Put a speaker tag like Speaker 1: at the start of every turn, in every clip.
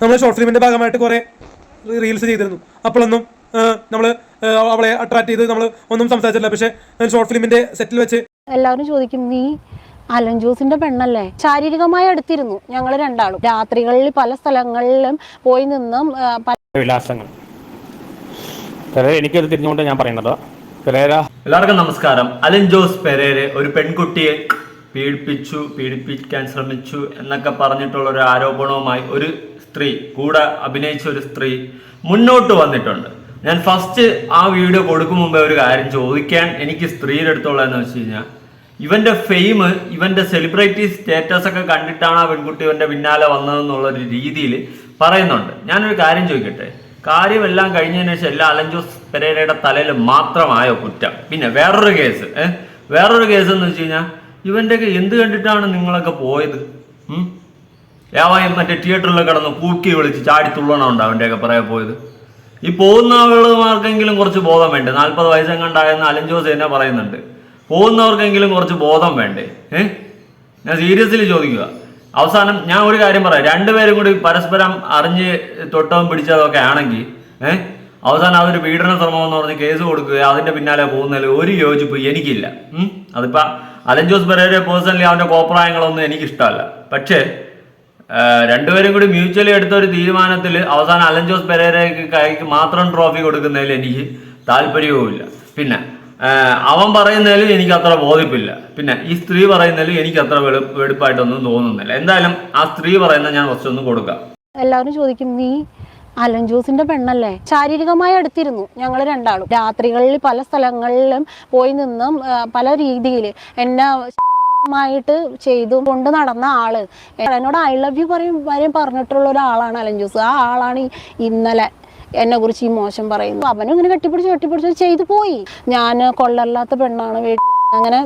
Speaker 1: നമ്മൾ ഷോർട്ട് ഫിലിമിന്റെ ഭാഗമായിട്ട് കുറേ റീൽസ് ചെയ്തിരുന്നു. അപ്പോഴൊന്നും നമ്മൾ അവളെ അട്രാക്ട് ചെയ്ത് നമ്മൾ ഒന്നും സംസാരിച്ചില്ല പക്ഷേ ഷോർട്ട് ഫിലിമിന്റെ സെറ്റിൽ വെച്ച്
Speaker 2: എല്ലാവരും ചോദിക്കും നീ അലൻ ജോസിന്റെ പെണ്ണല്ലേ? ശാരീരികമായി അടുത്തിരുന്നു ഞങ്ങൾ രണ്ടാളും. രാത്രികളിൽ പല സ്ഥലങ്ങളിലും പോയി നിന്നും
Speaker 3: വിലാസങ്ങൾ. എനിക്കത് തിരിഞ്ഞുകൊണ്ട് ഞാൻ പറയുന്നത്.
Speaker 4: എല്ലാവർക്കും നമസ്കാരം. അലൻ ജോസ് പെരേരെ ഒരു പെൺകുട്ടിയെ പീഡിപ്പിച്ചു പീഡിപ്പിക്കാൻ ശ്രമിച്ചു എന്നൊക്കെ പറഞ്ഞിട്ടുള്ള ഒരു ആരോപണവുമായി ഒരു സ്ത്രീ കൂടെ അഭിനയിച്ച ഒരു സ്ത്രീ മുന്നോട്ട് വന്നിട്ടുണ്ട്. ഞാൻ ഫസ്റ്റ് ആ വീഡിയോ കൊടുക്കും മുമ്പേ ഒരു കാര്യം ചോദിക്കാൻ എനിക്ക് സ്ത്രീയുടെ അടുത്തുള്ളതെന്ന് വെച്ച് കഴിഞ്ഞാൽ ഇവന്റെ ഫെയിം ഇവന്റെ സെലിബ്രിറ്റി സ്റ്റേറ്റസ് ഒക്കെ കണ്ടിട്ടാണ് ആ പെൺകുട്ടി ഇവന്റെ പിന്നാലെ വന്നതെന്നുള്ള ഒരു രീതിയിൽ പറയുന്നുണ്ട്. ഞാനൊരു കാര്യം ചോദിക്കട്ടെ? കാര്യമെല്ലാം കഴിഞ്ഞതിന് ശേഷം എല്ലാ അലഞ്ചോസ് പെരേരയുടെ തലയിൽ മാത്രമായോ കുറ്റം? പിന്നെ വേറൊരു കേസ് ഏഹ് വേറൊരു കേസ് എന്ന് വെച്ച് കഴിഞ്ഞാൽ ഇവന്റെ ഒക്കെ എന്ത് കണ്ടിട്ടാണ് നിങ്ങളൊക്കെ പോയത്? ഏവായ മറ്റേ തിയേറ്ററിൽ കിടന്ന് കൂക്കി വിളിച്ച് ചാടി തുള്ളണമുണ്ട് അവന്റെയൊക്കെ പറയാൻ പോയത്? ഈ പോകുന്ന ആളുകൾക്കെങ്കിലും കുറച്ച് ബോധം വേണ്ടേ? നാൽപ്പത് വയസ്സെങ്ങാണ്ടായെന്ന് അലഞ്ചോസ് തന്നെ പറയുന്നുണ്ട്. പോകുന്നവർക്കെങ്കിലും കുറച്ച് ബോധം വേണ്ടേ? ഏഹ് ഞാൻ സീരിയസ്ലി ചോദിക്കുക. അവസാനം ഞാൻ ഒരു കാര്യം പറയാം. രണ്ടുപേരും കൂടി പരസ്പരം അറിഞ്ഞ് തൊട്ടവും പിടിച്ചതൊക്കെ ആണെങ്കിൽ ഏഹ് അവസാനം അതൊരു പീഡന ശ്രമം എന്ന് പറഞ്ഞ് കേസ് കൊടുക്കുക അതിന്റെ പിന്നാലെ പോകുന്നതിൽ ഒരു യോജിപ്പ് എനിക്കില്ല. ഉം? അതിപ്പോ അലഞ്ചോസ് പെരേരെ പേഴ്സണലി അവന്റെ കോപ്രായങ്ങളൊന്നും എനിക്കിഷ്ടമല്ല. പക്ഷേ രണ്ടുപേരും കൂടി മ്യൂച്വലി എടുത്ത ഒരു തീരുമാനത്തിൽ അവസാനം അലൻ ജോസ് പെരേരയ്ക്ക് കൈക്ക് മാത്രം ട്രോഫി കൊടുക്കുന്നതിൽ എനിക്ക് താല്പര്യവുമില്ല. പിന്നെ അവൻ പറയുന്നതിലും എനിക്ക് അത്ര ബോധിപ്പില്ല. പിന്നെ ഈ സ്ത്രീ പറയുന്നതിലും എനിക്ക് അത്ര വെളു വെടുപ്പായിട്ടൊന്നും തോന്നുന്നില്ല. എന്തായാലും ആ സ്ത്രീ പറയുന്ന ഞാൻ കുറച്ചൊന്നും കൊടുക്കാം.
Speaker 2: എല്ലാവരും ചോദിക്കും നീ അലൻ പെണ്ണല്ലേ? ശാരീരികമായി അടുത്തിരുന്നു ഞങ്ങൾ രണ്ടാളും. രാത്രികളിൽ പല സ്ഥലങ്ങളിലും പോയി നിന്നും പല രീതിയിൽ എന്നെ മായിട്ട് ചെയ്തു കൊണ്ട് നടന്ന ആൾ. എന്നോട് ഐ ലവ് യു പറയും വരെയും പറഞ്ഞിട്ടുള്ള ഒരാളാണ് അലൻ ജോസ്. ആ ആളാണ് ഇന്നലെ എന്നെ കുറിച്ച് ഈ മോശം പറയുന്നു അവനും ഇങ്ങനെ കെട്ടിപ്പിടിച്ച് കെട്ടിപ്പിടിച്ച് ചെയ്തു പോയി. ഞാൻ കൊള്ളല്ലാത്ത പെണ്ണാണ് അങ്ങനെ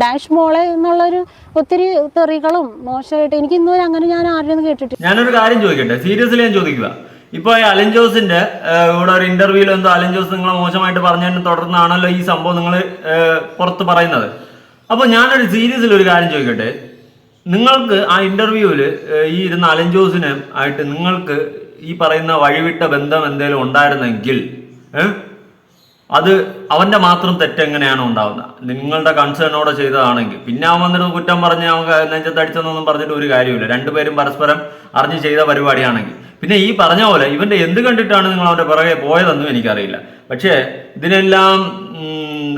Speaker 2: ഡാഷ് മോളെ എന്നുള്ളൊരു ഒത്തിരി തെറികളും മോശമായിട്ട് എനിക്ക് ഇന്നുവരെ അങ്ങനെ ഞാൻ ആരുടെയും കേട്ടിട്ടില്ല.
Speaker 4: ഞാനൊരു കാര്യം ചോദിക്കട്ടെ? സീരിയസ്ലി ഞാൻ ചോദിക്കുക. ഇപ്പൊ ഈ അലൻ ജോസിന്റെ ഇവിടെ ഒരു ഇന്റർവ്യൂവിൽ എന്തോ അലൻ ജോസ് നിങ്ങളെ മോശമായിട്ട് പറഞ്ഞതിനെ തുടർന്നാണല്ലോ ഈ സംഭവം നിങ്ങൾ പുറത്ത് പറയുന്നത്. അപ്പൊ ഞാനൊരു സീരീസിൽ ഒരു കാര്യം ചോദിക്കട്ടെ? നിങ്ങൾക്ക് ആ ഇന്റർവ്യൂവിൽ ഈ ഇരുന്ന അലൻ ജോസിന് ആയിട്ട് നിങ്ങൾക്ക് ഈ പറയുന്ന വഴിവിട്ട ബന്ധം എന്തെങ്കിലും ഉണ്ടായിരുന്നെങ്കിൽ അത് അവന്റെ മാത്രം തെറ്റെങ്ങനെയാണ് ഉണ്ടാവുന്നത്? നിങ്ങളുടെ കൺസേണോടെ ചെയ്തതാണെങ്കിൽ. പിന്നെ അവൻ വന്നിട്ട് കുറ്റം പറഞ്ഞ് അവൻ നെഞ്ചത്തടിച്ചെന്നൊന്നും പറഞ്ഞിട്ട് ഒരു കാര്യമില്ല രണ്ടുപേരും പരസ്പരം അറിഞ്ഞ് ചെയ്ത പരിപാടിയാണെങ്കിൽ. പിന്നെ ഈ പറഞ്ഞ പോലെ ഇവന്റെ എന്ത് കണ്ടിട്ടാണ് നിങ്ങൾ അവന്റെ പിറകെ പോയതെന്നും എനിക്കറിയില്ല. പക്ഷേ ഇതിനെല്ലാം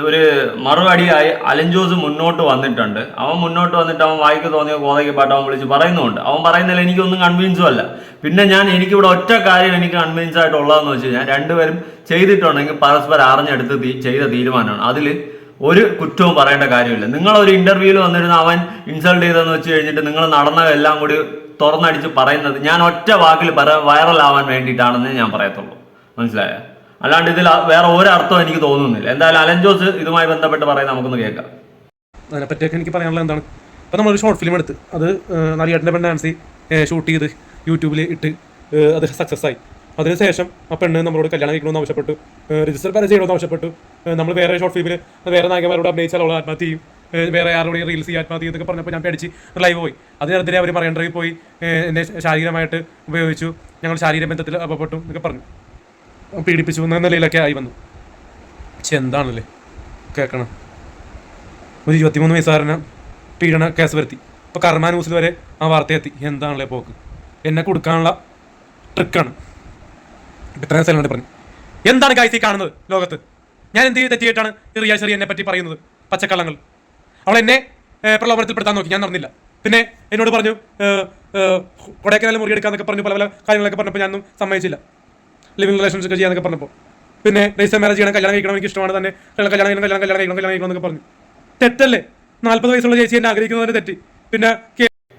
Speaker 4: ഒരു മറുപടിയായി അലഞ്ചോസ് മുന്നോട്ട് വന്നിട്ടുണ്ട്. അവൻ മുന്നോട്ട് വന്നിട്ട് അവൻ വായിക്ക് തോന്നിയ കോതയ്ക്ക് പാട്ട് അവൻ വിളിച്ച് പറയുന്നുണ്ട് അവൻ പറയുന്നതിൽ എനിക്കൊന്നും കൺവിൻസും അല്ല. പിന്നെ ഞാൻ എനിക്കിവിടെ ഒറ്റ കാര്യം എനിക്ക് കൺവിൻസ് ആയിട്ടുള്ളതെന്ന് വെച്ച് കഴിഞ്ഞാൽ രണ്ടുപേരും ചെയ്തിട്ടുണ്ടെങ്കിൽ പരസ്പരം അറിഞ്ഞെടുത്ത് ചെയ്ത തീരുമാനമാണ്. അതിൽ ഒരു കുറ്റവും പറയേണ്ട കാര്യമില്ല. നിങ്ങളൊരു ഇന്റർവ്യൂവിൽ വന്നിരുന്ന അവൻ ഇൻസൾട്ട് ചെയ്തെന്ന് വെച്ച് കഴിഞ്ഞിട്ട് നിങ്ങൾ നടന്നതെല്ലാം കൂടി തുറന്നടിച്ച് പറയുന്നത് ഞാൻ ഒറ്റ വാക്കിൽ പറ വൈറലാവാൻ വേണ്ടിയിട്ടാണെന്ന് ഞാൻ പറയത്തുള്ളൂ. മനസ്സിലായോ? അല്ലാണ്ട് ഇതിൽ വേറെ ഒരർത്ഥം എനിക്ക് തോന്നുന്നില്ല. എന്തായാലും അലൻ ജോസ് ഇതുമായി ബന്ധപ്പെട്ട് പറയുന്നത് നമുക്കൊന്ന് കേൾക്കാം.
Speaker 1: അതിനെപ്പറ്റിയൊക്കെ എനിക്ക് പറയാനുള്ളത് എന്താണ്? ഇപ്പം നമ്മളൊരു ഷോർട്ട് ഫിലിം എടുത്ത്. അത് നരിയേട്ടന്റെ പെണ്ണ് ഡാൻസി ഷൂട്ട് ചെയ്ത് യൂട്യൂബിൽ ഇട്ട് അത് സക്സസ് ആയി. അതിനുശേഷം ആ പെണ്ണ് നമ്മളോട് കല്യാണം കഴിക്കണമെന്ന് ആവശ്യപ്പെട്ടു. രജിസ്റ്റർ പരസ്യം ചെയ്യണമെന്ന് ആവശ്യപ്പെട്ടു. നമ്മൾ വേറെ ഷോർട്ട് ഫിലിമിൽ വേറെ നായകന്മാരോട് അഭിനയിച്ചാൽ അവൾ ആത്മഹത്യ ചെയ്യും. വേറെ ആരോട് റീൽസ് ചെയ്യാൻ മതി എന്നൊക്കെ പറഞ്ഞപ്പോൾ ഞാൻ പേടിച്ച് ലൈവ് പോയി. അതിനെതിരെ അവർ പറയേണ്ടത് പോയി എന്റെ എന്നെ ശാരീരികമായിട്ട് ഉപയോഗിച്ചു. ഞങ്ങൾ ശാരീരിക ബന്ധത്തിൽ അപപ്പെട്ടു എന്നൊക്കെ പറഞ്ഞു. പീഡിപ്പിച്ചു എന്ന നിലയിലൊക്കെ ആയി വന്നു. പക്ഷെ എന്താണല്ലേ? കേൾക്കണം ഒരു ഇരുപത്തിമൂന്ന് വയസ്സുകാരനെ പീഡന കേസ് വരുത്തി. ഇപ്പോൾ കർമ്മ ന്യൂസിൽ വരെ ആ വാർത്ത എത്തി. എന്താണല്ലേ പോക്ക്? എന്നെ കൊടുക്കാനുള്ള ട്രിക്കാണ് ഇത്രയും സ്ഥലം പറഞ്ഞു. എന്താണ് കാഴ്ച കാണുന്നത് ലോകത്ത്? ഞാൻ എന്ത് തെറ്റിയിട്ടാണ് ചെറിയ റിയ ചെറിയ എന്നെ പറ്റി പറയുന്നത്? പച്ചക്കള്ളങ്ങൾ. അവൾ എന്നെ പ്രലോഭനത്തിൽപ്പെടുത്താൻ നോക്കി. ഞാൻ നടന്നില്ല. പിന്നെ എന്നോട് പറഞ്ഞു കൊടൈക്കനാൽ മുറിയെടുക്കാന്നൊക്കെ പറഞ്ഞു പല പല കാര്യങ്ങളൊക്കെ പറഞ്ഞപ്പോൾ ഞാനൊന്നും സമ്മതിച്ചില്ല. ലിവിംഗ് റിലേഷൻഷിപ്പ് ചെയ്യാന്നൊക്കെ പറഞ്ഞപ്പോൾ. പിന്നെ രജിസ്റ്റർ മാരേജ് ചെയ്യണം കല്യാണം കഴിക്കണം എനിക്ക് ഇഷ്ടമാണ് തന്നെ. കല്യാണം കല്യാണം കല്യാണം കല്യാണം കഴിക്കണം കല്യാണം കഴിക്കണം എന്നൊക്കെ പറഞ്ഞു. തെറ്റല്ലേ? നാല്പത് വയസ്സുള്ള ചേച്ചി എന്നെ ആഗ്രഹിക്കുന്നതിന് തെറ്റി. പിന്നെ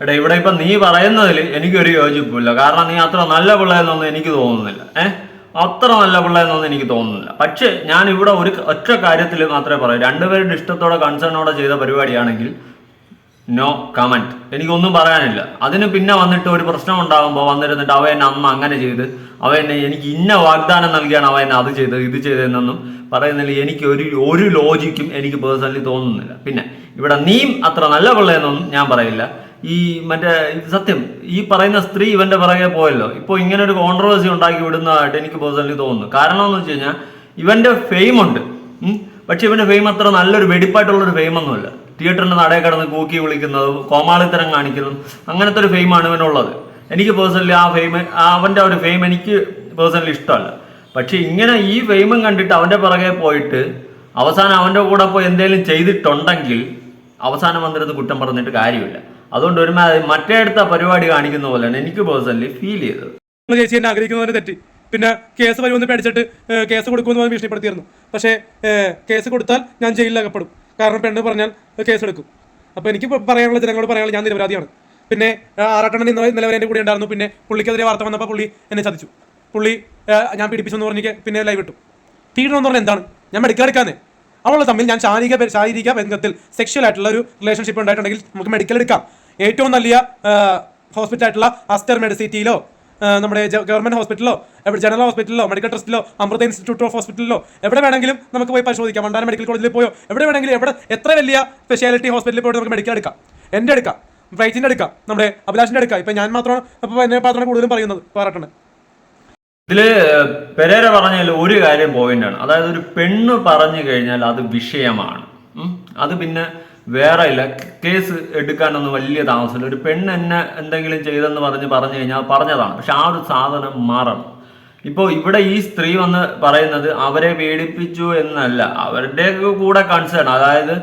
Speaker 4: എടാ ഇവിടെ ഇപ്പൊ നീ പറയുന്നതിൽ എനിക്കൊരു യോജിപ്പില്ല കാരണം നീ അത്ര നല്ല പിള്ളേന്നൊന്നും എനിക്ക് തോന്നുന്നില്ല. ഏഹ് അത്ര നല്ല പിള്ളേന്നൊന്നും എനിക്ക് തോന്നുന്നില്ല. പക്ഷേ ഞാൻ ഇവിടെ ഒരു ഒറ്റ കാര്യത്തിൽ മാത്രമേ പറയൂ. രണ്ടുപേരുടെ ഇഷ്ടത്തോടെ കൺസേണോടെ ചെയ്ത പരിപാടിയാണെങ്കിൽ നോ കമന്റ് എനിക്കൊന്നും പറയാനില്ല. അതിന് പിന്നെ വന്നിട്ട് ഒരു പ്രശ്നം ഉണ്ടാകുമ്പോൾ വന്നിരുന്നിട്ട് അവ എന്നെ അമ്മ അങ്ങനെ ചെയ്ത് അവ എന്നെ എനിക്ക് ഇന്ന വാഗ്ദാനം നൽകിയാണ് അവ എന്നെ അത് ചെയ്ത് ഇത് ചെയ്തതെന്നൊന്നും പറയുന്നില്ല എനിക്ക് ഒരു ഒരു ലോജിക്കും എനിക്ക് പേഴ്സണലി തോന്നുന്നില്ല. പിന്നെ ഇവിടെ നീം അത്ര നല്ല പിള്ളയെന്നൊന്നും ഞാൻ പറയില്ല. ഈ മറ്റേ സത്യം ഈ പറയുന്ന സ്ത്രീ ഇവന്റെ പിറകെ പോയല്ലോ. ഇപ്പോൾ ഇങ്ങനെ ഒരു കോൺട്രവേഴ്സി ഉണ്ടാക്കി വിടുന്നതായിട്ട് എനിക്ക് പേഴ്സണലി തോന്നുന്നു. കാരണം എന്ന് വെച്ച് കഴിഞ്ഞാൽ ഇവന്റെ ഫെയിം ഉണ്ട്. പക്ഷെ ഇവന്റെ ഫെയിം അത്ര നല്ലൊരു വെടിപ്പായിട്ടുള്ള ഒരു ഫെയിം ഒന്നുമില്ല തിയേറ്ററിന്റെ നടയിൽ കിടന്ന് കൂക്കി വിളിക്കുന്നത് കോമാളിത്തരം കാണിക്കുന്നതും അങ്ങനത്തെ ഒരു ഫെയിമാണ് ഇവനുള്ളത് എനിക്ക് പേഴ്സണലി ആ ഫെയിം അവന്റെ ഒരു ഫെയിം എനിക്ക് പേഴ്സണലി ഇഷ്ടമല്ല. പക്ഷെ ഇങ്ങനെ ഈ ഫെയിമും കണ്ടിട്ട് അവന്റെ പിറകെ പോയിട്ട് അവസാനം അവന്റെ കൂടെ പോയി എന്തെങ്കിലും ചെയ്തിട്ടുണ്ടെങ്കിൽ അവസാനം വന്നിരുന്ന് കുറ്റം പറഞ്ഞിട്ട് കാര്യമില്ല. അതുകൊണ്ട് ഒരു മറ്റേടുത്ത പരിപാടി കാണിക്കുന്ന പോലെയാണ് എനിക്ക് പേഴ്സണലി ഫീൽ ചെയ്തത്.
Speaker 1: ചേച്ചി എന്നെ ആഗ്രഹിക്കുന്നവരെ തെറ്റി. പിന്നെ കേസ് വരുമെന്ന് പേടിച്ചിട്ട് കേസ് കൊടുക്കുമെന്ന് പറഞ്ഞ് ഭീഷണിപ്പെടുത്തിയിരുന്നു. പക്ഷേ കേസ് കൊടുത്താൽ ഞാൻ ജയിലിൽ അകപ്പെടും. കാരണം പെണ്ണ് പറഞ്ഞാൽ കേസ് എടുക്കും. അപ്പോൾ എനിക്ക് പറയാനുള്ള ജനങ്ങളോട് പറയാനുള്ള ഞാൻ നിരപരാധിയാണ്. പിന്നെ ആറാട്ടണ്ണൻ ഇന്ന് നിലവരെ എന്റെ കൂടെ ഉണ്ടായിരുന്നു. പിന്നെ പുള്ളിക്കെതിരെ വാർത്ത വന്നപ്പോൾ പുള്ളി എന്നെ ചതിച്ചു. പുള്ളി ഞാൻ പീഡിപ്പിച്ചു എന്ന് പറഞ്ഞ് പിന്നെ ലൈവ് ഇട്ടു. പീഡനം എന്ന് പറഞ്ഞാൽ എന്താണ്? ഞാൻ മെഡിക്കൽ അവൾ തമ്മിൽ ഞാൻ ശാരീരിക ശാരീരിക ബന്ധത്തിൽ സെക്ഷൽ ആയിട്ടുള്ള ഒരു റിലേഷൻഷിപ്പ് ഉണ്ടായിട്ടുണ്ടെങ്കിൽ നമുക്ക് മെഡിക്കൽ എടുക്കാം. ഏറ്റവും ഹോസ്പിറ്റൽ ആയിട്ടുള്ള അസ്റ്റർ മെഡിസിറ്റിയിലോ നമ്മുടെ ഗവൺമെന്റ് ഹോസ്പിറ്റലിലോ എവിടെ ജനറൽ ഹോസ്പിറ്റലിലോ മെഡിക്കൽ ട്രസ്റ്റിലോ അമൃത ഇൻസ്റ്റിറ്റ്യൂട്ട് ഓഫ് ഹോസ്പിറ്റലിലോ എവിടെ വേണമെങ്കിലും നമുക്ക് പോയി പരിശോധിക്കാം. മണ്ടാന മെഡിക്കൽ കോളേജിൽ പോയോ എവിടെ വേണമെങ്കിലും എവിടെ എത്ര വലിയ സ്പെഷ്യാലിറ്റി ഹോസ്പിറ്റലിൽ പോയിട്ട് നമുക്ക് മെഡിക്കൽ എടുക്കാം. എന്റെ എടുക്കാം ബ്രൈറ്റിന്റെ എടുക്കാം നമ്മുടെ അഭിലാഷിന്റെ എടുക്കാം. ഇപ്പം ഞാൻ മാത്രമാണ് അപ്പോൾ എന്നെ മാത്രമാണ് കൂടുതലും പറയുന്നത് പാറട്ടണ്
Speaker 4: ഇതിൽ പെരേര പറഞ്ഞതിൽ ഒരു കാര്യം പോയിന്റ് ആണ്. അതായത് ഒരു പെണ്ണ് പറഞ്ഞു കഴിഞ്ഞാൽ അത് വിഷയമാണ്. അത് പിന്നെ വേറെ ഇല്ല. കേസ് എടുക്കാനൊന്നും വലിയ താമസമില്ല. ഒരു പെണ്ണ് എന്നെ എന്തെങ്കിലും ചെയ്തെന്ന് പറഞ്ഞ് പറഞ്ഞു കഴിഞ്ഞാൽ പറഞ്ഞതാണ്. പക്ഷെ ആ ഒരു സാധനം മാറണം. ഇപ്പോൾ ഇവിടെ ഈ സ്ത്രീ വന്ന് പറയുന്നത് അവരെ പീഡിപ്പിച്ചു എന്നല്ല. അവരുടെ കൂടെ കൺസേൺ അതായത്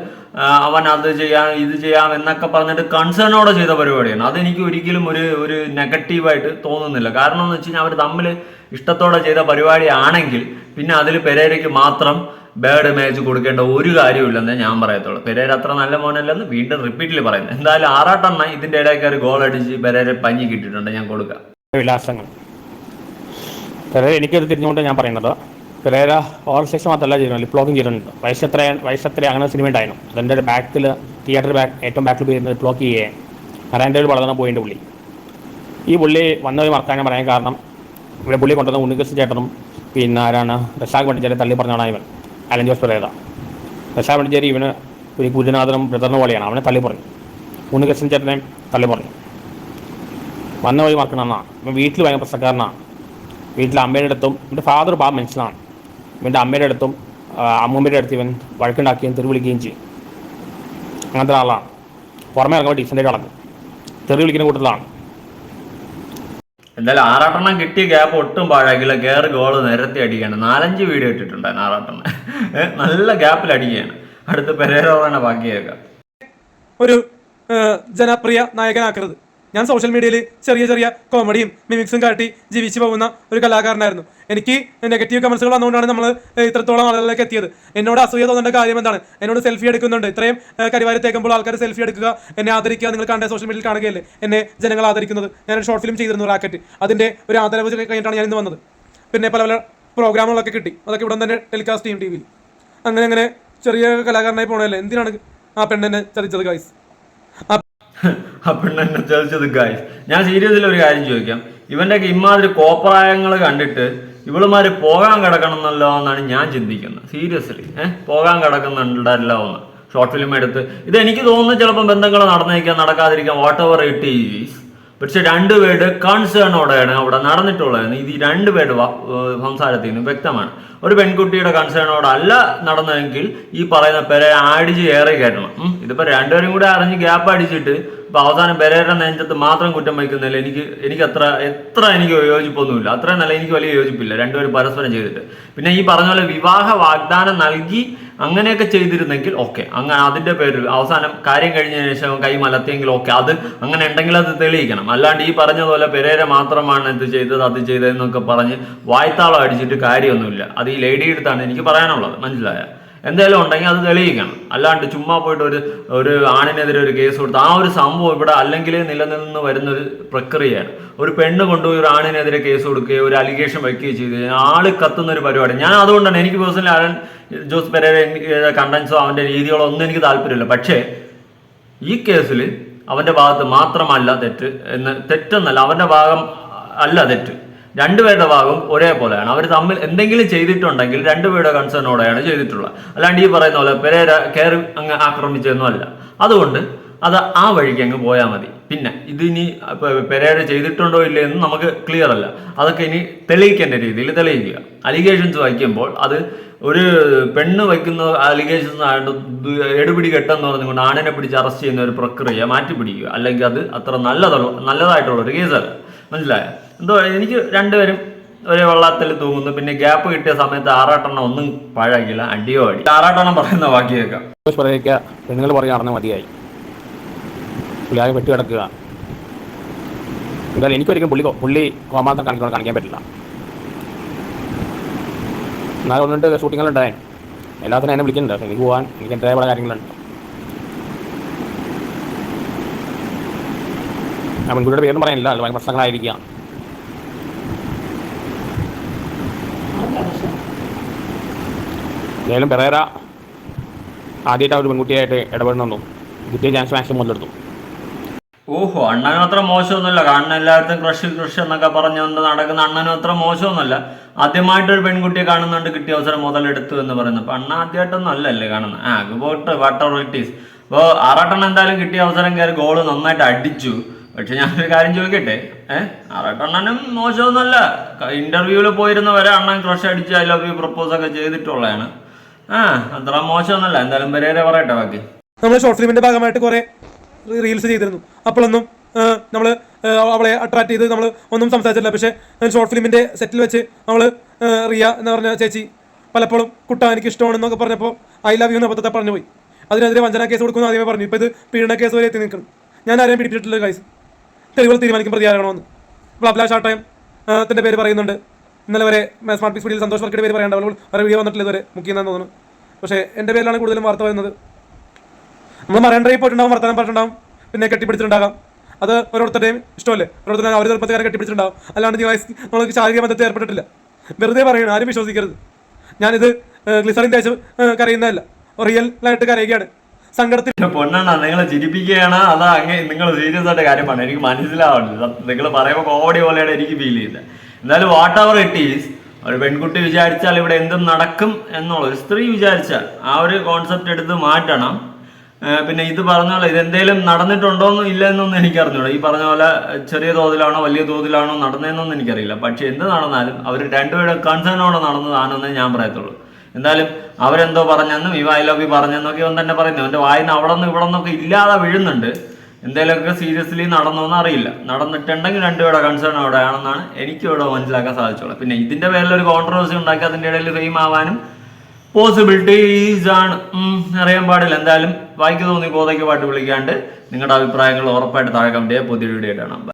Speaker 4: അവൻ അത് ചെയ്യാം ഇത് ചെയ്യാം എന്നൊക്കെ പറഞ്ഞിട്ട് കൺസേണോടെ ചെയ്ത പരിപാടിയാണ്. അതെനിക്ക് ഒരിക്കലും ഒരു ഒരു നെഗറ്റീവായിട്ട് തോന്നുന്നില്ല. കാരണം എന്ന് വെച്ച് കഴിഞ്ഞാൽ അവർ തമ്മിൽ ഇഷ്ടത്തോടെ ചെയ്ത പരിപാടിയാണെങ്കിൽ പിന്നെ അതിൽ പെരേരയ്ക്ക് മാത്രം ബാഡ് ഇമേജ് കൊടുക്കേണ്ട ഒരു കാര്യമില്ലെന്നേ ഞാൻ പറയത്തുള്ളൂ. പെരേര അത്ര നല്ല മോനല്ലെന്ന് വീണ്ടും റിപ്പീറ്റിൽ പറയുന്നത് എന്തായാലും ആറാട്ടെണ്ണ ഇതിന്റെ ഇടയ്ക്ക് ഒരു ഗോൾ അടിച്ച് പെരേരെ പഞ്ഞി കിട്ടിയിട്ടുണ്ട്. ഞാൻ കൊടുക്കാം.
Speaker 3: വിലാസങ്ങൾ പെരേര എനിക്കത് തിരിഞ്ഞുകൊണ്ട് ഞാൻ പറയുന്നത്. പെരേര ഓറൽ സെക്ഷൻ മാത്രമല്ല ചെയ്യുന്നത് ലിപ് ലോക്കിംഗ് ചെയ്തിട്ടുണ്ട്. വയസ്സത്ര വയസ്സത്ര അങ്ങനെ സിനിമ ഉണ്ടായിരുന്നു. അതിന്റെ ഒരു ബാക്കിൽ തിയേറ്റർ ബാക്ക് ഏറ്റവും ബാക്കിൽ പോയി ബ്ലോക്ക് ലോക്ക് ചെയ്യേ അതെന്റെ ഒരു വളർന്ന പോയിന്റ് പുള്ളി. ഈ പുള്ളി വന്നവർ മറക്കാൻ പറയാൻ കാരണം ഇവിടെ പുള്ളി കൊണ്ടുവന്ന ഉണ്ണികൃഷ്ണ ചേട്ടനും പിന്നെ ആരാണ്? റഷാഖ് പണ്ടിച്ചേരി തള്ളി പറഞ്ഞാണ് ഇവൻ. അലൻ ജോസ് പ്രേത റഷാഖ് പണ്ടിച്ചേരി ഇവന് ഒരു ഗുരുനാഥനും ബ്രദറിനും പോലെയാണ്. അവനെ തള്ളി പറഞ്ഞു ഉണ്ണികൃഷ്ണൻ ചേട്ടനെ തള്ളി പറഞ്ഞു വന്ന വഴി മറക്കണമെന്നാണ് ഇവൻ വീട്ടിൽ ഭയങ്കര പ്രശ്നക്കാരനാണ് വീട്ടിലെ അമ്മയുടെ അടുത്തും ഇവന്റെ ഫാദർ പാ മനുഷ്യനാണ്. ഇവന്റെ അമ്മയുടെ അടുത്തും അമ്മൂമ്മയുടെ അടുത്ത് ഇവൻ വഴക്കുണ്ടാക്കുകയും തെറി വിളിക്കുകയും ചെയ്യും. അങ്ങനത്തെ ആളാണ് പുറമേ ഇറങ്ങുമ്പോൾ ഡീസന്റായിട്ട് കളഞ്ഞു തെറി വിളിക്കുന്ന കൂട്ടത്തിലാണ്.
Speaker 4: എന്തായാലും ആറാട്ടെണ്ണം കിട്ടിയ ഗ്യാപ്പ് ഒട്ടും പാഴാക്കില്ല കയറി ഗോൾ നിരത്തി അടിക്കുകയാണ് നാലഞ്ച് വീഡിയോ ഇട്ടിട്ടുണ്ടായിരുന്നു ആറാട്ടെണ്ണം. നല്ല ഗ്യാപ്പിൽ അടിക്കുകയാണ്. അടുത്ത് പെരേരോറാണ് ബാക്കിയേക്കാം
Speaker 1: ഒരു ജനപ്രിയ നായകനാക്കരുത്. ഞാൻ സോഷ്യൽ മീഡിയയിൽ ചെറിയ ചെറിയ കോമഡിയും മിമിക്സും കാട്ടി ജീവിച്ചു പോകുന്ന ഒരു കലാകാരനായിരുന്നു. എനിക്ക് നെഗറ്റീവ് കമൻസുകൾ വന്നുകൊണ്ടാണ് നമ്മൾ ഇത്രത്തോളം ആളുകളിലേക്ക് എത്തിയത്. എന്നോട് അസൂയ തോന്നേണ്ട കാര്യം എന്താണ്? എന്നോട് സെൽഫി എടുക്കുന്നുണ്ട്. ഇത്രയും കരിവാരി തേക്കുമ്പോൾ ആൾക്കാർ സെൽഫി എടുക്കുക എന്നെ ആദരിക്കുക നിങ്ങൾ കണ്ട സോഷ്യൽ മീഡിയയിൽ കാണുകയല്ലേ? എന്നെ ജനങ്ങൾ ആദരിക്കുന്നത്. ഞാനൊരു ഷോർട്ട് ഫിലിം ചെയ്തിരുന്നു റാക്കറ്റ് അതിന്റെ ഒരു ആദരവ് കഴിഞ്ഞിട്ടാണ് ഞാൻ ഇന്ന് വന്നത്. പിന്നെ പല പല പ്രോഗ്രാമുകളൊക്കെ കിട്ടി. അതൊക്കെ ഇവിടെ തന്നെ ടെലികാസ്റ്റ് ചെയ്യും ടി വിയിൽ അങ്ങനെ അങ്ങനെ ചെറിയ കലാകാരനായി പോകണമല്ലേ എന്തിനാണ് ആ പെണ്ണെന്നെ ചതിച്ചത് ഗൈസ്
Speaker 4: ആ പെണ്ണെന്നെ ചോദിച്ചത് ഗായ്സ് ഞാൻ സീരിയസിൽ ഒരു കാര്യം ചോദിക്കാം. ഇവന്റെ ഇമാതിരി കോപ്രായങ്ങൾ കണ്ടിട്ട് ഇവളുമാര് പോകാൻ കിടക്കണമെന്നല്ലോ എന്നാണ് ഞാൻ ചിന്തിക്കുന്നത്. സീരിയസ്ലി ഏഹ് പോകാൻ കിടക്കുന്നുണ്ടല്ലോ എന്ന് ഷോർട്ട് ഫിലിം എടുത്ത്. ഇത് എനിക്ക് തോന്നുന്നു ചിലപ്പോൾ ബന്ധങ്ങൾ നടന്നേക്കാം നടക്കാതിരിക്കാം വാട്ട് എവർ ഇറ്റ് ഈസ് പക്ഷെ രണ്ടുപേരുടെ കൺസേണോടെയാണ് അവിടെ നടന്നിട്ടുള്ളത്. ഇത് ഈ രണ്ടുപേരുടെ സംസാരത്തിൽ നിന്ന് വ്യക്തമാണ്. ഒരു പെൺകുട്ടിയുടെ കൺസേണോടല്ല നടന്നതെങ്കിൽ ഈ പറയുന്ന പെരേര അടിച്ച് ഏറെ കയറ്റണം. ഇതിപ്പോ രണ്ടുപേരും കൂടെ അറിഞ്ഞ് ഗ്യാപ്പ് അടിച്ചിട്ട് ഇപ്പൊ അവസാനം പെരേരുടെ നെഞ്ചത്ത് മാത്രം കുറ്റം വയ്ക്കുന്നില്ല എനിക്ക് എനിക്ക് അത്ര എത്ര എനിക്ക് യോജിപ്പൊന്നുമില്ല. അത്രയും നല്ല എനിക്ക് വലിയ യോജിപ്പില്ല. രണ്ടുപേരും പരസ്പരം ചെയ്തിട്ട്. പിന്നെ ഈ പറഞ്ഞ പോലെ വിവാഹ വാഗ്ദാനം നൽകി അങ്ങനെയൊക്കെ ചെയ്തിരുന്നെങ്കിൽ ഓക്കെ അങ്ങനെ അതിന്റെ പേരിൽ അവസാനം കാര്യം കഴിഞ്ഞതിന് ശേഷം കൈ മലത്തിയെങ്കിൽ ഓക്കെ അത് അങ്ങനെ ഉണ്ടെങ്കിൽ അത് തെളിയിക്കണം. അല്ലാണ്ട് ഈ പറഞ്ഞതുപോലെ പെരേര മാത്രമാണ് ഇത് ചെയ്തത് അത് ചെയ്തതെന്നൊക്കെ പറഞ്ഞ് വായ്ത്താളം അടിച്ചിട്ട് കാര്യമൊന്നുമില്ല. അത് ഈ ലേഡിയുടെ അടുത്താണ് എനിക്ക് പറയാനുള്ളത്. മനസ്സിലായ? എന്തായാലും ഉണ്ടെങ്കിൽ അത് തെളിയിക്കണം. അല്ലാണ്ട് ചുമ്മാ പോയിട്ട് ഒരു ഒരു ആണിനെതിരെ ഒരു കേസ് കൊടുത്ത് ആ ഒരു സംഭവം ഇവിടെ അല്ലെങ്കിൽ നിലനിന്ന് വരുന്ന ഒരു പ്രക്രിയയാണ്. ഒരു പെണ്ണ് കൊണ്ടുപോയി ഒരു ആണിനെതിരെ കേസ് കൊടുക്കുകയോ ഒരു അലിഗേഷൻ വയ്ക്കുകയോ ചെയ്ത് കഴിഞ്ഞാൽ ആൾ കത്തുന്ന ഒരു പരിപാടി. ഞാൻ അതുകൊണ്ടാണ് എനിക്ക് പേഴ്സണലി ആരൻ ജോസ് പെരേര കണ്ടൻസോ അവന്റെ രീതികളോ ഒന്നും എനിക്ക് താല്പര്യമില്ല. പക്ഷേ ഈ കേസിൽ അവന്റെ ഭാഗത്ത് മാത്രമല്ല തെറ്റ് എന്ന് തെറ്റെന്നല്ല അവന്റെ ഭാഗം അല്ല തെറ്റ്. രണ്ടുപേരുടെ ഭാഗം ഒരേപോലെയാണ്. അവർ തമ്മിൽ എന്തെങ്കിലും ചെയ്തിട്ടുണ്ടെങ്കിൽ രണ്ടുപേരുടെ കൺസേണോടെയാണ് ചെയ്തിട്ടുള്ളത്. അല്ലാണ്ട് ഈ പറയുന്ന പോലെ പെരേര കയറി അങ്ങ് ആക്രമിച്ചതൊന്നും അല്ല. അതുകൊണ്ട് അത് ആ വഴിക്ക് അങ്ങ് പോയാൽ മതി. പിന്നെ ഇതിനി പെരേര ചെയ്തിട്ടുണ്ടോ ഇല്ലേ എന്ന് നമുക്ക് ക്ലിയർ അല്ല. അതൊക്കെ ഇനി തെളിയിക്കേണ്ട രീതിയിൽ തെളിയിക്കുക. അലിഗേഷൻസ് വയ്ക്കുമ്പോൾ അത് ഒരു പെണ്ണ് വയ്ക്കുന്ന അലിഗേഷൻസ് ആയിട്ട് എടുപിടി കെട്ടെന്ന് പറഞ്ഞുകൊണ്ട് ആണിനെ പിടിച്ച് അറസ്റ്റ് ചെയ്യുന്ന ഒരു പ്രക്രിയ മാറ്റി പിടിക്കുക അല്ലെങ്കിൽ അത് അത്ര നല്ലതുള്ള നല്ലതായിട്ടുള്ള ഒരു കേസല്ല മനസ്സിലായോ? എന്തോ എനിക്ക് രണ്ടുപേരും ഒരേ വെള്ളത്തിൽ തൂങ്ങുന്നു. പിന്നെ ഗ്യാപ്പ് കിട്ടിയ സമയത്ത് ആറാട്ടെണ്ണം ഒന്നും പാഴാക്കില്ല അടിയോ അടി. ആറാട്ടെണ്ണം പറയുന്ന ബാക്കി കേൾക്കാം.
Speaker 3: പറയാ പെണ്ണുങ്ങൾ പറയുകയാണെന്ന് മതിയായി. പുള്ളിയായി വെട്ടി കിടക്കുക. എന്തായാലും എനിക്കൊരിക്കലും പുള്ളി പുള്ളി കോമാന്തം കാണിക്കാൻ കാണിക്കാൻ പറ്റില്ല. എന്നാലും ഒന്നിട്ട് ഷൂട്ടിങ്ങുകളുണ്ടായി എല്ലാത്തിനും എന്നെ വിളിക്കുന്നുണ്ട്. എനിക്ക് പോകാൻ എനിക്ക് എന്റെ പല കാര്യങ്ങളുണ്ട്. ആ പെൺകുട്ടിയുടെ പേരൊന്നും പറയാനില്ല അത് ഭയങ്കര പ്രശ്നങ്ങളായിരിക്കുക ഏതായാലും പെറേറ ആദ്യമായിട്ട് ഒരു പെൺകുട്ടിയായിട്ട് ഇടപെടുന്നു കിട്ടിയ ചാൻസ് മാക്സിമം മുതലെടുത്തു
Speaker 4: ഓഹോ അണ്ണനും അത്ര മോശമൊന്നുമല്ല. കാരണം എല്ലായിടത്തും ക്രഷ് ക്രഷ് എന്നൊക്കെ പറഞ്ഞുകൊണ്ട് നടക്കുന്ന അണ്ണനും അത്ര മോശമൊന്നുമല്ല. ആദ്യമായിട്ട് ഒരു പെൺകുട്ടിയെ കാണുന്നുണ്ട് കിട്ടിയ അവസരം മുതലെടുത്തു എന്ന് പറയുന്നത് അപ്പൊ അണ്ണ ആദ്യമായിട്ടൊന്നും അല്ലല്ലേ കാണുന്നത്? ആ പോട്ട് വാട്ടർ ഇറ്റീസ് അപ്പോൾ ആറാട്ടെണ്ണം എന്തായാലും കിട്ടിയ അവസരം കയറി ഗോൾ നന്നായിട്ട് അടിച്ചു. പക്ഷെ ഞാനൊരു കാര്യം ചോദിക്കട്ടെ? ഏഹ് ആറാട്ടണ്ണനും മോശമൊന്നുമല്ല. ഇന്റർവ്യൂവിൽ പോയിരുന്നവരെ അണ്ണൻ ക്രഷ് അടിച്ച് ഐ ലവ് യു പ്രപ്പോസ് ഒക്കെ ചെയ്തിട്ടുള്ളതാണ്. ആ അത്ര മോശമൊന്നുമല്ല. എന്തായാലും വരെ പറയട്ടെ ബാക്കി.
Speaker 1: നമ്മൾ ഷോർട്ട് ഫിലിമിന്റെ ഭാഗമായിട്ട് കുറെ റീൽസ് ചെയ്തിരുന്നു. അപ്പോഴൊന്നും നമ്മൾ അവളെ അട്രാക്ട് ചെയ്ത് നമ്മൾ ഒന്നും സംസാരിച്ചില്ല പക്ഷേ ഷോർട്ട് ഫിലിമിന്റെ സെറ്റിൽ വെച്ച് നമ്മൾ റിയ എന്ന് പറഞ്ഞ ചേച്ചി പലപ്പോഴും കുട്ട എനിക്ക് ഇഷ്ടമാണെന്നൊക്കെ പറഞ്ഞപ്പോൾ ഐ ലവ് യു എന്ന പറഞ്ഞു പോയി. അതിനെതിരെ വഞ്ചന കേസ് കൊടുക്കുമെന്ന് ആദ്യമേ പറഞ്ഞു. ഇപ്പോൾ ഇത് പീഡന കേസ് വരെ എത്തി നിൽക്കുന്നു. ഞാൻ ആരെയും പിടിപ്പിച്ചിട്ടില്ല കൈസ് തെളിവുകൾ തീരുമാനിക്കും പ്രതിയാകണമെന്ന് ബ്ലാബ്ലാ ഷാർട്ട് ടൈം ത്തിന്റെ പേര് പറയുന്നുണ്ട്. ഇന്നലെ വരെ സ്മാർട്ട് പിക്സ് വീഡിയോ സന്തോഷ് വർക്കിയുടെ പേര് പറയേണ്ട വേറെ വീഡിയോ വന്നിട്ടില്ല ഇതുവരെ. മുക്കിയെന്നു തോന്നുന്നു. പക്ഷേ എന്റെ പേരിലാണ് കൂടുതലും വാർത്ത വരുന്നത്. നമ്മൾ മറേണ്ടറിൽ പോയിട്ടുണ്ടാവും വർത്തമാനം പറഞ്ഞിട്ടുണ്ടാവും പിന്നെ കെട്ടിപ്പിടിച്ചിട്ടുണ്ടാകാം. അത് ഓരോരുത്തരുടെയും ഇഷ്ടമല്ലേ? ഓരോരുത്തരും അവർ ചെറുപ്പത്തുകാരെ കെട്ടിപ്പിടിച്ചിട്ടുണ്ടാവും. അല്ലാണ്ട് നമ്മൾക്ക് ശാരീരിക ബന്ധത്തിൽ ഏർപ്പെട്ടിട്ടില്ല. വെറുതെ പറയണം ആരും വിശ്വസിക്കരുത്. ഞാനിത് ഗ്ലിസറിൻ തേച്ച് കരയുന്നതല്ല. റിയൽ ആയിട്ട് കരയുകയാണ്. സങ്കടത്തിൽ
Speaker 4: പൊണ്ണാണ് നിങ്ങളെ ചിരിപ്പിക്കുകയാണ്. അതാ അങ്ങ് നിങ്ങൾ സീരിയസ് ആയിട്ട് കാര്യമാണ് എനിക്ക് മനസ്സിലാവുന്നില്ല. നിങ്ങൾ പറയുമ്പോൾ കോമഡി പോലെയാണ് എനിക്ക് ഫീൽ ചെയ്തത് എന്തായാലും വാട്ട് അവർ ഇറ്റ് ഈസ് ഒരു പെൺകുട്ടി വിചാരിച്ചാൽ ഇവിടെ എന്തും നടക്കും എന്നുള്ള ഒരു സ്ത്രീ വിചാരിച്ചാൽ ആ ഒരു കോൺസെപ്റ്റ് എടുത്ത് മാറ്റണം. പിന്നെ ഇത് പറഞ്ഞ പോലെ ഇതെന്തേലും നടന്നിട്ടുണ്ടോന്നും ഇല്ല എന്നൊന്നും എനിക്കറിഞ്ഞോളൂ ഈ പറഞ്ഞ പോലെ ചെറിയ തോതിലാണോ വലിയ തോതിലാണോ നടന്നതെന്നൊന്നും എനിക്കറിയില്ല. പക്ഷെ എന്ത് നടന്നാലും അവർ രണ്ടുപേരുടെ കൺസേണോടെ നടന്നതാണെന്നേ ഞാൻ പറയത്തുള്ളൂ. എന്തായാലും അവരെന്തോ പറഞ്ഞെന്നും ഈ വായിലോ പറഞ്ഞെന്നൊക്കെ ഇവൻ തന്നെ പറയുന്നു. അവന്റെ വായിന്ന് അവിടെ നിന്ന് ഇവിടെ നിന്നൊക്കെ ഇല്ലാതെ വീഴുന്നുണ്ട്. എന്തെങ്കിലുമൊക്കെ സീരിയസ്ലി നടന്നോന്ന് അറിയില്ല. നടന്നിട്ടുണ്ടെങ്കിൽ രണ്ടുപേരുടെ കൺസേൺ അവിടെയാണെന്നാണ് എനിക്ക് ഇവിടെ മനസ്സിലാക്കാൻ സാധിച്ചുള്ളൂ പിന്നെ ഇതിന്റെ പേരിൽ ഒരു കോൺട്രവേഴ്സി ഉണ്ടാക്കി അതിന്റെ ഇടയിൽ ഫെയിം ആവാനും പോസിബിലിറ്റീസ് ആണ്. അറിയാൻ പാടില്ല. എന്തായാലും വായിക്ക് തോന്നി കോതയ്ക്ക് പാട്ട് വിളിക്കാണ്ട് നിങ്ങളുടെ അഭിപ്രായങ്ങൾ ഉറപ്പായിട്ട് താഴെ കമന്റ് ചെയ്യുക വീഡിയോ കാണാം.